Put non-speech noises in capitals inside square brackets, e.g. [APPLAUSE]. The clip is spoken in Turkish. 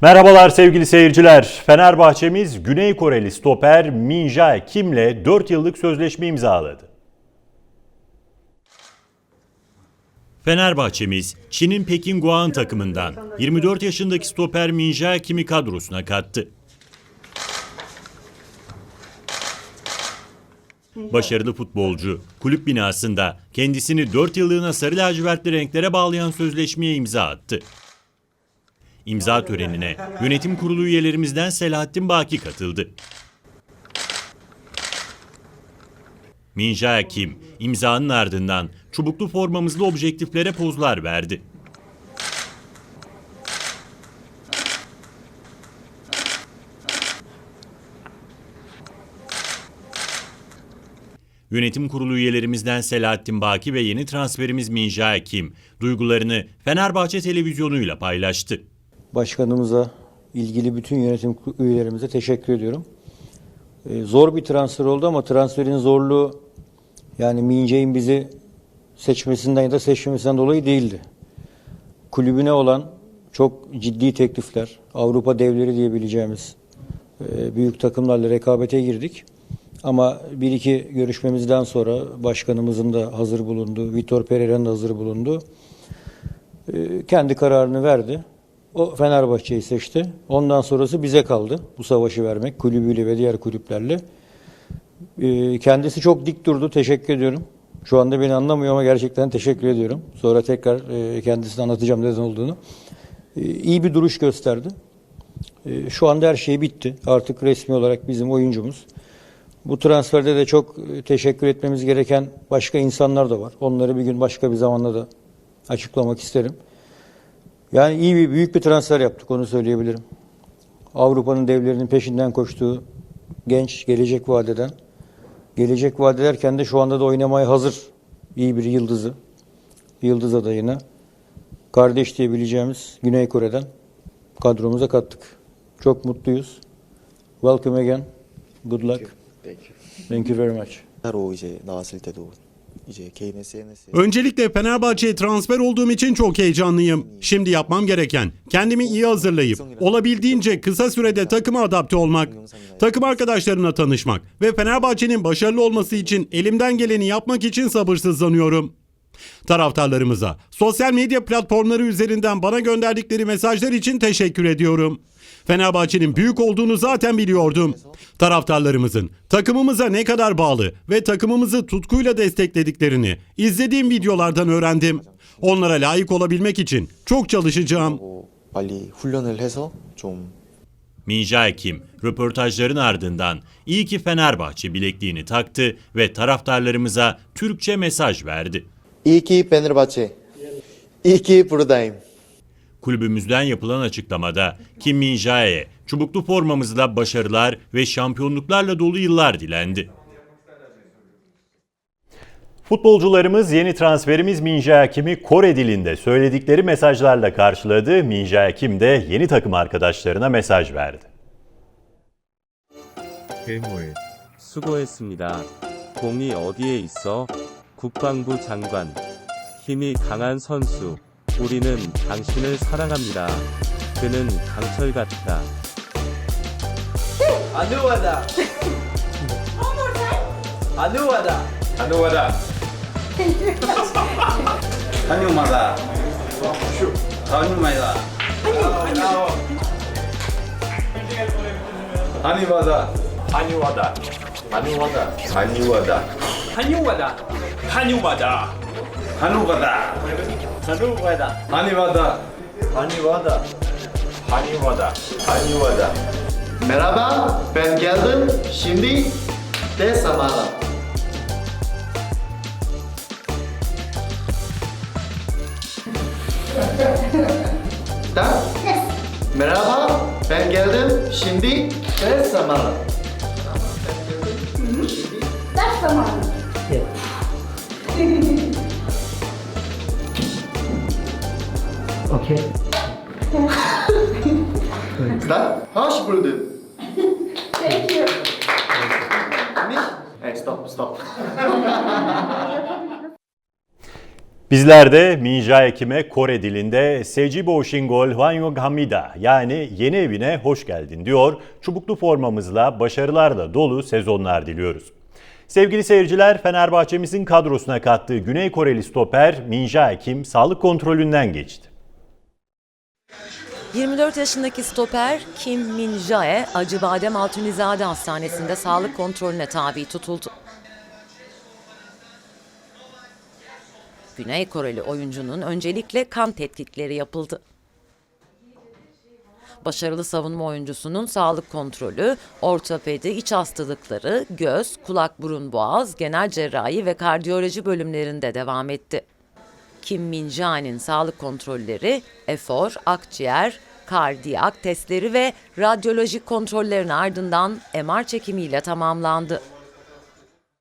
Merhabalar sevgili seyirciler. Fenerbahçemiz Güney Koreli stoper Min Jae Kim'le 4 yıllık sözleşme imzaladı. Fenerbahçemiz Çin'in Pekin Guan takımından 24 yaşındaki stoper Min Jae Kim'i kadrosuna kattı. Başarılı futbolcu, kulüp binasında kendisini 4 yıllığına sarı lacivertli renklere bağlayan sözleşmeye imza attı. İmza törenine yönetim kurulu üyelerimizden Selahattin Baki katıldı. Minja Kim imzanın ardından çubuklu formamızlı objektiflere pozlar verdi. Yönetim kurulu üyelerimizden Selahattin Baki ve yeni transferimiz Minja Kim duygularını Fenerbahçe televizyonuyla paylaştı. Başkanımıza, ilgili bütün yönetim üyelerimize teşekkür ediyorum. Ee, zor bir transfer oldu ama transferin zorluğu yani Mince'in bizi seçmesinden ya da seçmemesinden dolayı değildi. Kulübüne olan çok ciddi teklifler, Avrupa devleri diyebileceğimiz e, büyük takımlarla rekabete girdik. Ama bir iki görüşmemizden sonra başkanımızın da hazır bulunduğu, Vitor Pereira'nın da hazır bulunduğu e, kendi kararını verdi. O Fenerbahçe'yi seçti. Ondan sonrası bize kaldı bu savaşı vermek kulübüyle ve diğer kulüplerle. Ee, kendisi çok dik durdu. Teşekkür ediyorum. Şu anda beni anlamıyor ama gerçekten teşekkür ediyorum. Sonra tekrar e, kendisine anlatacağım neden olduğunu. Ee, iyi bir duruş gösterdi. Ee, şu anda her şey bitti. Artık resmi olarak bizim oyuncumuz. Bu transferde de çok e, teşekkür etmemiz gereken başka insanlar da var. Onları bir gün başka bir zamanda da açıklamak isterim. Yani iyi bir büyük bir transfer yaptık onu söyleyebilirim. Avrupa'nın devlerinin peşinden koştuğu genç gelecek vadeden. Gelecek vaat ederken de şu anda da oynamaya hazır iyi bir yıldızı. Yıldız adayına kardeş diyebileceğimiz Güney Kore'den kadromuza kattık. Çok mutluyuz. Welcome again. Good luck. Thank you. Thank you very much. 로 이제 나왔을 때도 이제 개인 SNS에 Öncelikle Fenerbahçe'ye transfer olduğum için çok heyecanlıyım. Şimdi yapmam gereken kendimi iyi hazırlayıp olabildiğince kısa sürede takıma adapte olmak, takım arkadaşlarımla tanışmak ve Fenerbahçe'nin başarılı olması için elimden geleni yapmak için sabırsızlanıyorum. Taraftarlarımıza sosyal medya platformları üzerinden bana gönderdikleri mesajlar için teşekkür ediyorum. Fenerbahçe'nin büyük olduğunu zaten biliyordum. Taraftarlarımızın takımımıza ne kadar bağlı ve takımımızı tutkuyla desteklediklerini izlediğim videolardan öğrendim. Onlara layık olabilmek için çok çalışacağım. Minja Kim röportajların ardından iyi ki Fenerbahçe bilekliğini taktı ve taraftarlarımıza Türkçe mesaj verdi. İyi ki Fenerbahçe. İyi ki buradayım. Kulübümüzden yapılan açıklamada Kim Min Jae'ye çubuklu formamızla başarılar ve şampiyonluklarla dolu yıllar dilendi. Futbolcularımız yeni transferimiz Min Jae Kim'i Kore dilinde söyledikleri mesajlarla karşıladı. Min Jae Kim de yeni takım arkadaşlarına mesaj verdi. 괴물 수고했습니다. 공이 어디에 있어? 국방부 장관. 힘이 강한 선수. 우리는 당신을 사랑합니다. 그는 강철 같다. 아누아다. 아누아다. 아누아다. 다뉴마다. 다뉴마다. 아니마다. 아니와다. 아니와다. 아니와다. 아니와다. 아니와다. Anuada. Anuada. Anuada. Anumada. Anumada. Anivada. Anuada. Anuada. Anuada. Hanuada. Hanuada. Hanuvada. Hanuada. Anivada. Hanuada. Hanivada. Anuvada. Merhaba, ben geldim. Şimdi de zamanı. da? Merhaba, ben geldim. Şimdi de zamanı. Ders zamanı. Da? Hoş bulduk. Thank you. Hey, stop, stop. [LAUGHS] Bizler de Minja Ekim'e Kore dilinde Sejibo Shingol Hwanyog Hamida yani yeni evine hoş geldin diyor. Çubuklu formamızla başarılarla dolu sezonlar diliyoruz. Sevgili seyirciler, Fenerbahçe'mizin kadrosuna kattığı Güney Koreli stoper Minja Ekim sağlık kontrolünden geçti. 24 yaşındaki stoper Kim Min Jae, Acıbadem Altunizade Hastanesi'nde sağlık kontrolüne tabi tutuldu. Güney Koreli oyuncunun öncelikle kan tetkikleri yapıldı. Başarılı savunma oyuncusunun sağlık kontrolü, ortopedi, iç hastalıkları, göz, kulak, burun, boğaz, genel cerrahi ve kardiyoloji bölümlerinde devam etti. Kim Min Jae'nin sağlık kontrolleri, efor, akciğer, kardiyak testleri ve radyolojik kontrollerin ardından MR çekimiyle tamamlandı.